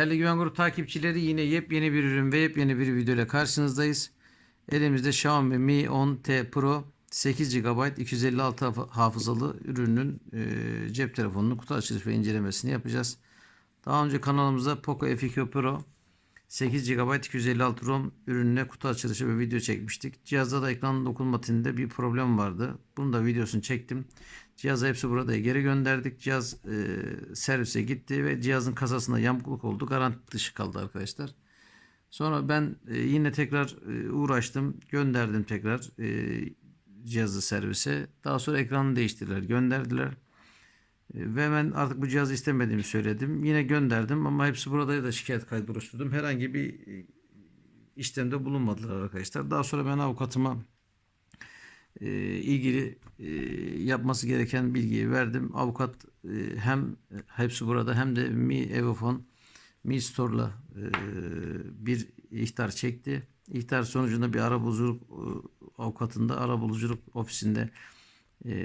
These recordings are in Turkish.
Değerli Güven Grup takipçileri yine yepyeni bir ürün ve yepyeni bir video ile karşınızdayız. Elimizde Xiaomi Mi 10T Pro 8 GB 256 haf- hafızalı ürünün e, cep telefonunun kutu açılış ve incelemesini yapacağız. Daha önce kanalımızda Poco F2 Pro 8 GB 256 ROM ürününe kutu açılışı ve video çekmiştik. Cihazda da ekran dokunmatikinde bir problem vardı. Bunun da videosunu çektim. Cihazı hepsi burada geri gönderdik. Cihaz e, servise gitti ve cihazın kasasında yamukluk oldu. Garanti dışı kaldı arkadaşlar. Sonra ben e, yine tekrar e, uğraştım. Gönderdim tekrar e, cihazı servise. Daha sonra ekranını değiştirdiler. Gönderdiler. E, Ve ben artık bu cihazı istemediğimi söyledim. Yine gönderdim ama hepsi burada da şikayet kaydı oluşturdum. Herhangi bir e, işlemde bulunmadılar arkadaşlar. Daha sonra ben avukatıma ilgili e, yapması gereken bilgiyi verdim. Avukat e, hem hepsi burada hem de Mi Evofon Mi Store'la e, bir ihtar çekti. İhtar sonucunda bir arabuluculuk avukatında arabuluculuk ofisinde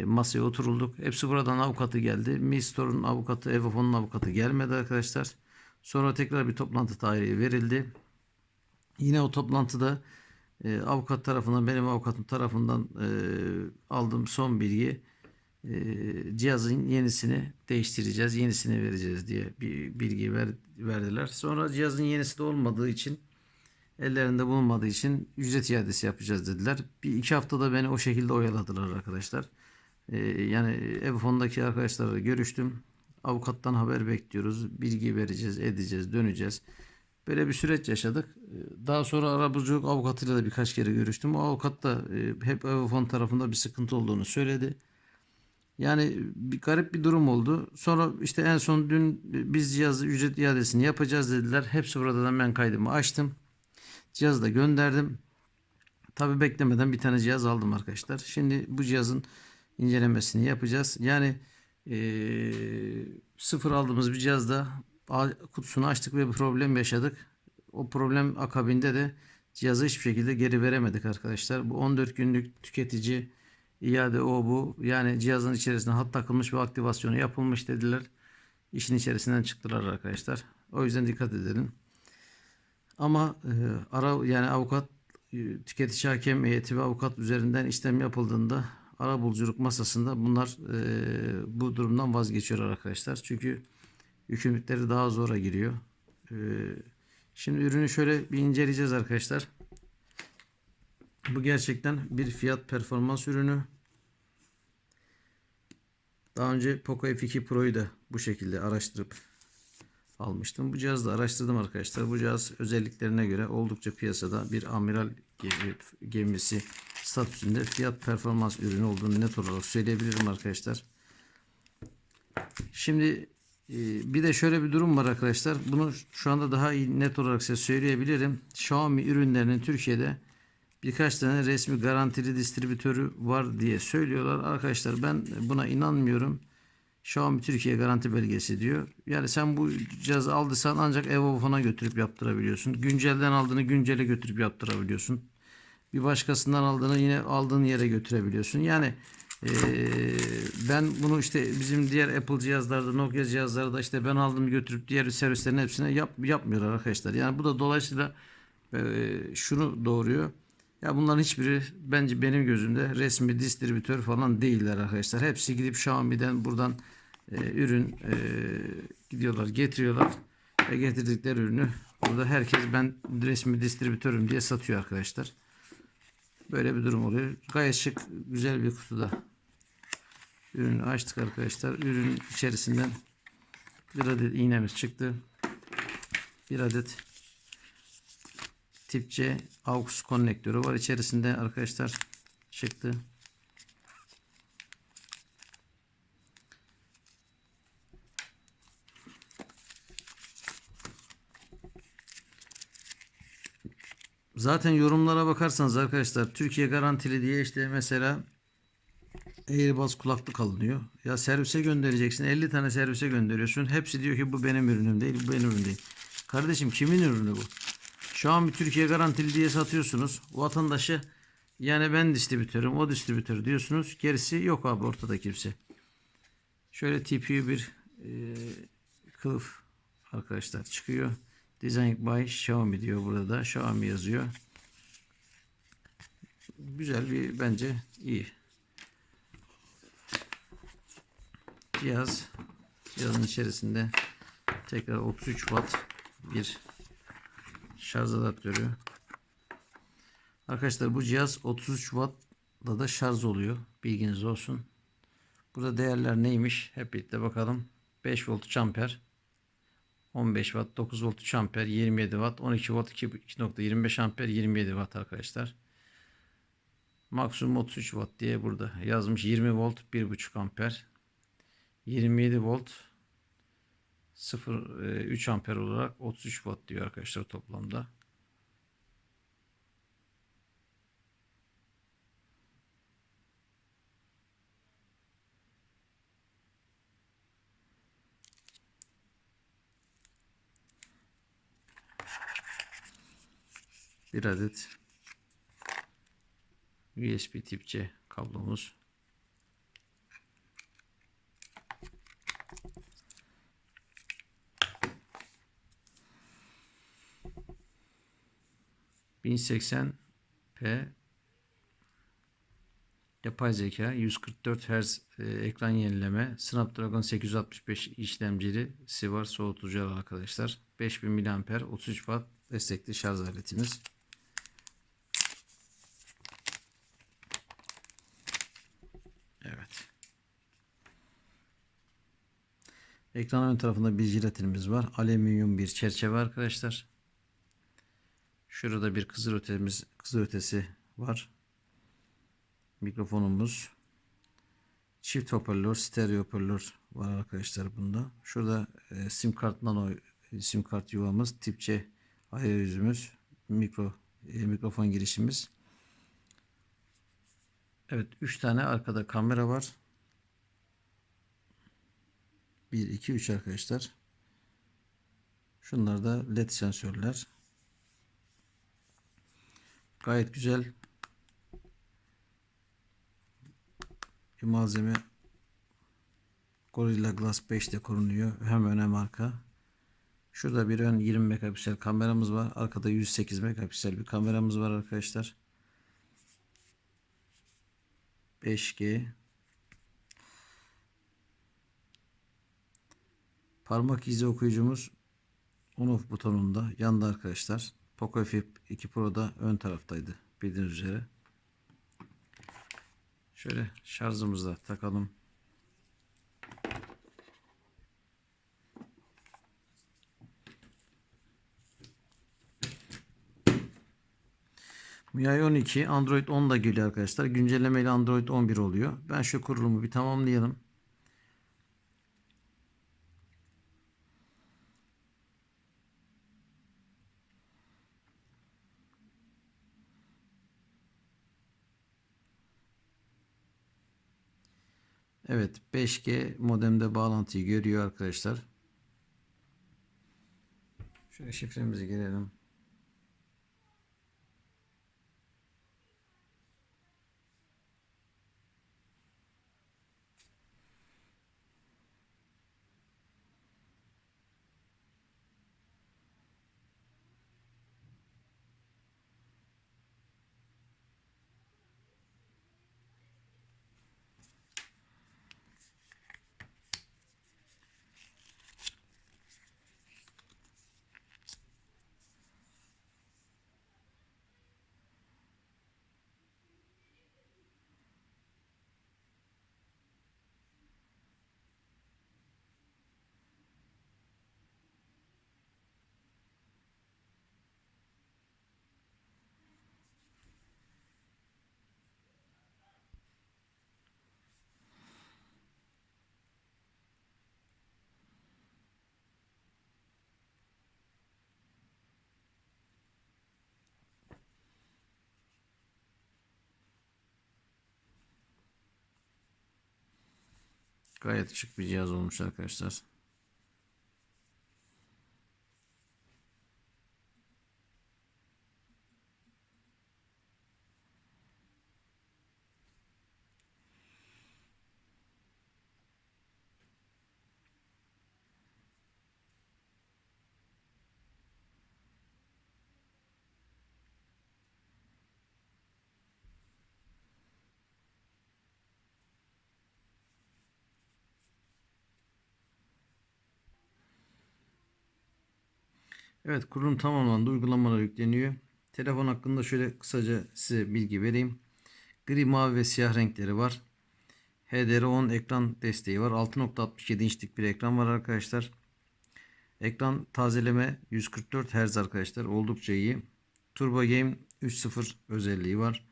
masaya oturulduk. Hepsi buradan avukatı geldi. Mi Store'un avukatı, Evofon'un avukatı gelmedi arkadaşlar. Sonra tekrar bir toplantı tarihi verildi. Yine o toplantıda e, avukat tarafından benim avukatım tarafından e, aldığım son bilgi e, cihazın yenisini değiştireceğiz, yenisini vereceğiz diye bir bilgi ver, verdiler. Sonra cihazın yenisi de olmadığı için ellerinde bulunmadığı için ücret iadesi yapacağız dediler. Bir iki haftada beni o şekilde oyaladılar arkadaşlar. E, yani Evofon'daki arkadaşlarla görüştüm. Avukattan haber bekliyoruz. Bilgi vereceğiz, edeceğiz, döneceğiz. Böyle bir süreç yaşadık. Ee, Daha sonra arabuluculuk avukatıyla da birkaç kere görüştüm. O avukat da e, hep Evofon tarafında bir sıkıntı olduğunu söyledi. Yani bir garip bir durum oldu. Sonra işte en son dün biz cihazı ücret iadesini yapacağız dediler. Hepsi buradan ben kaydımı açtım. Cihazı da gönderdim. Tabi beklemeden bir tane cihaz aldım arkadaşlar. Şimdi bu cihazın incelemesini yapacağız. Yani eee, sıfır aldığımız bir cihazda kutusunu açtık ve bir problem yaşadık. O problem akabinde de cihazı hiçbir şekilde geri veremedik arkadaşlar. Bu 14 günlük tüketici iade o bu. Yani cihazın içerisine hat takılmış ve aktivasyonu yapılmış dediler. İşin içerisinden çıktılar arkadaşlar. O yüzden dikkat edelim. Ama e, ara yani avukat e, tüketici hakem heyeti ve avukat üzerinden işlem yapıldığında ara buluculuk masasında bunlar e, bu durumdan vazgeçiyorlar arkadaşlar. Çünkü yükümlülükleri daha zora giriyor. E, şimdi ürünü şöyle bir inceleyeceğiz arkadaşlar. Bu gerçekten bir fiyat performans ürünü. Daha önce Poco F2 Pro'yu da bu şekilde araştırıp almıştım. Bu cihazı da araştırdım arkadaşlar. Bu cihaz özelliklerine göre oldukça piyasada bir amiral gemi- gemisi statüsünde fiyat performans ürünü olduğunu net olarak söyleyebilirim arkadaşlar. Şimdi bir de şöyle bir durum var arkadaşlar. Bunu şu anda daha iyi net olarak size söyleyebilirim. Xiaomi ürünlerinin Türkiye'de birkaç tane resmi garantili distribütörü var diye söylüyorlar. Arkadaşlar ben buna inanmıyorum. Xiaomi Türkiye garanti belgesi diyor. Yani sen bu cihazı aldıysan ancak Evofon'a götürüp yaptırabiliyorsun. Güncelden aldığını güncele götürüp yaptırabiliyorsun. Bir başkasından aldığını yine aldığın yere götürebiliyorsun. Yani eee, ben bunu işte bizim diğer Apple cihazlarda, Nokia cihazlarda işte ben aldım götürüp diğer servislerin hepsine yap, yapmıyorlar arkadaşlar. Yani bu da dolayısıyla eee, şunu doğuruyor. Ya bunların hiçbiri bence benim gözümde resmi distribütör falan değiller arkadaşlar. Hepsi gidip Xiaomi'den buradan e, ürün e, gidiyorlar getiriyorlar ve getirdikleri ürünü burada herkes ben resmi distribütörüm diye satıyor arkadaşlar. Böyle bir durum oluyor. Gayet şık güzel bir kutuda. Ürünü açtık arkadaşlar. Ürün içerisinden bir adet iğnemiz çıktı. Bir adet tip C AUX konnektörü var içerisinde arkadaşlar çıktı. Zaten yorumlara bakarsanız arkadaşlar Türkiye garantili diye işte mesela Airbus kulaklık alınıyor. Ya servise göndereceksin. 50 tane servise gönderiyorsun. Hepsi diyor ki bu benim ürünüm değil, bu benim ürünüm değil. Kardeşim kimin ürünü bu? Şu an bir Türkiye garantili diye satıyorsunuz. Vatandaşı yani ben distribütörüm, o distribütör diyorsunuz. Gerisi yok abi ortada kimse. Şöyle TPU bir e, kılıf arkadaşlar çıkıyor. Design by Xiaomi diyor burada da. Xiaomi yazıyor. Güzel bir bence iyi. Cihaz cihazın içerisinde tekrar 33 watt bir şarj adaptörü. Arkadaşlar bu cihaz 33 wattla da şarj oluyor. Bilginiz olsun. Burada değerler neymiş? Hep birlikte bakalım. 5 volt 3 amper. 15 watt, 9 volt 3 amper, 27 watt, 12 volt 2.25 amper, 27 watt arkadaşlar. Maksimum 33 watt diye burada yazmış. 20 volt 1.5 amper. 27 volt 0 3 amper olarak 33 watt diyor arkadaşlar toplamda. Bir adet USB tip C kablomuz. ...1080p... ...yapay zeka... ...144 Hz e, ekran yenileme... ...Snapdragon 865 işlemcili... ...var soğutucu arkadaşlar... ...5000 mAh... ...33 Watt destekli şarj aletimiz... Evet. Ekran ön tarafında bir jelatinimiz var. Alüminyum bir çerçeve arkadaşlar. Şurada bir kızıl ötemiz, kızıl ötesi var. Mikrofonumuz. Çift hoparlör, stereo hoparlör var arkadaşlar bunda. Şurada e, sim kart nano sim kart yuvamız, tip C ayrı yüzümüz, mikro e, mikrofon girişimiz. Evet 3 tane arkada kamera var. 1 2 3 arkadaşlar. Şunlar da led sensörler. Gayet güzel bir malzeme. Gorilla Glass 5'te korunuyor. Hem öne marka. Şurada bir ön 20 megapiksel kameramız var. Arkada 108 megapiksel bir kameramız var arkadaşlar. 5G Parmak izi okuyucumuz on off butonunda yanda arkadaşlar. Poco Flip 2 Pro'da ön taraftaydı bildiğiniz üzere. Şöyle şarjımızda takalım. MIUI 12 Android 10 da geliyor arkadaşlar. Güncellemeyle Android 11 oluyor. Ben şu kurulumu bir tamamlayalım. Evet 5G modemde bağlantıyı görüyor arkadaşlar. Şöyle şifremizi girelim. Gayet şık bir cihaz olmuş arkadaşlar. Evet kurulum tamamlandı. Uygulamalar yükleniyor. Telefon hakkında şöyle kısaca size bilgi vereyim. Gri, mavi ve siyah renkleri var. HDR10 ekran desteği var. 6.67 inçlik bir ekran var arkadaşlar. Ekran tazeleme 144 Hz arkadaşlar. Oldukça iyi. Turbo Game 3.0 özelliği var.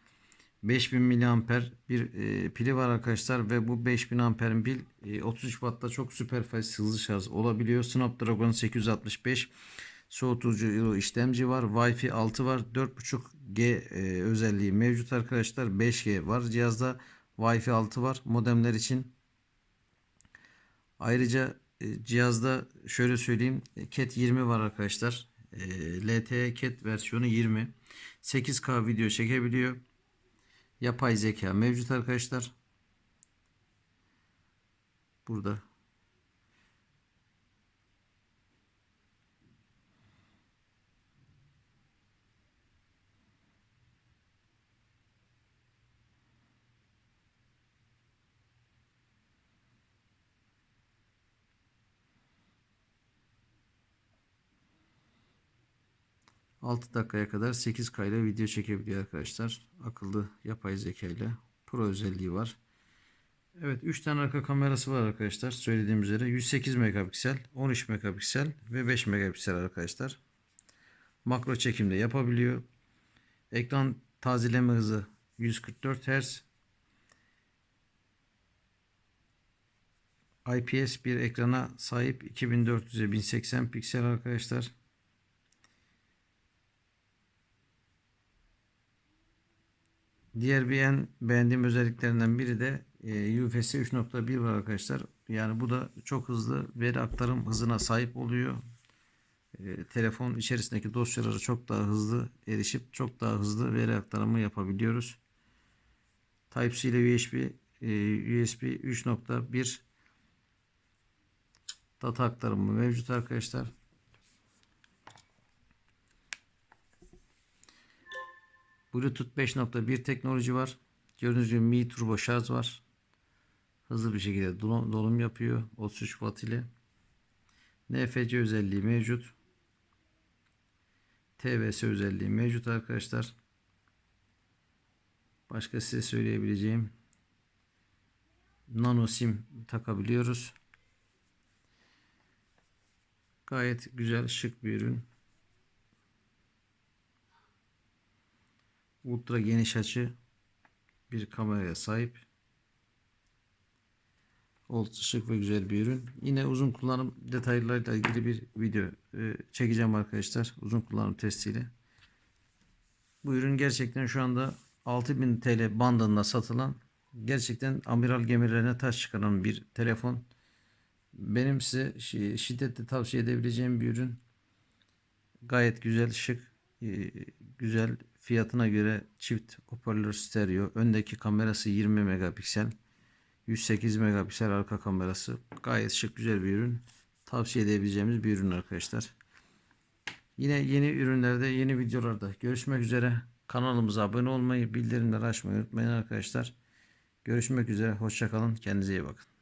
5000 mAh bir e, pili var arkadaşlar ve bu 5000 amperin pil e, 33 Watt'ta çok süper fast hızlı şarj olabiliyor. Snapdragon 865 soğutucu işlemci var. Wi-Fi 6 var. 4.5G e, özelliği mevcut arkadaşlar. 5G var cihazda. Wi-Fi 6 var modemler için. Ayrıca e, cihazda şöyle söyleyeyim. e, Cat 20 var arkadaşlar. E, LTE Cat versiyonu 20. 8K video çekebiliyor. Yapay zeka mevcut arkadaşlar. Burada. Altı dakikaya kadar 8K ile video çekebiliyor arkadaşlar. Akıllı yapay zeka ile Pro özelliği var. Evet 3 tane arka kamerası var arkadaşlar. Söylediğim üzere 108 megapiksel, 13 megapiksel ve 5 megapiksel arkadaşlar. Makro çekimde yapabiliyor. Ekran tazeleme hızı 144 Hz. IPS bir ekrana sahip 2400'e 1080 piksel arkadaşlar. Diğer bir en beğendiğim özelliklerinden biri de e, UFS 3.1 var arkadaşlar. Yani bu da çok hızlı veri aktarım hızına sahip oluyor. E, telefon içerisindeki dosyalara çok daha hızlı erişip çok daha hızlı veri aktarımı yapabiliyoruz. Type-C ile USB, e, USB 3.1 data aktarımı mevcut arkadaşlar. Bluetooth 5.1 teknoloji var. Gördüğünüz gibi Mi Turbo şarj var. Hızlı bir şekilde dolum, yapıyor. 33 Watt ile. NFC özelliği mevcut. TVS özelliği mevcut arkadaşlar. Başka size söyleyebileceğim nano sim takabiliyoruz. Gayet güzel şık bir ürün. Ultra geniş açı bir kameraya sahip. Oldukça şık ve güzel bir ürün. Yine uzun kullanım detaylarıyla ilgili bir video e, çekeceğim arkadaşlar. Uzun kullanım testiyle. Bu ürün gerçekten şu anda 6000 TL bandında satılan gerçekten amiral gemilerine taş çıkaran bir telefon. Benim size şiddetle tavsiye edebileceğim bir ürün. Gayet güzel, şık, güzel fiyatına göre çift hoparlör stereo. Öndeki kamerası 20 megapiksel. 108 megapiksel arka kamerası. Gayet şık güzel bir ürün. Tavsiye edebileceğimiz bir ürün arkadaşlar. Yine yeni ürünlerde yeni videolarda görüşmek üzere. Kanalımıza abone olmayı, bildirimleri açmayı unutmayın arkadaşlar. Görüşmek üzere. Hoşçakalın. Kendinize iyi bakın.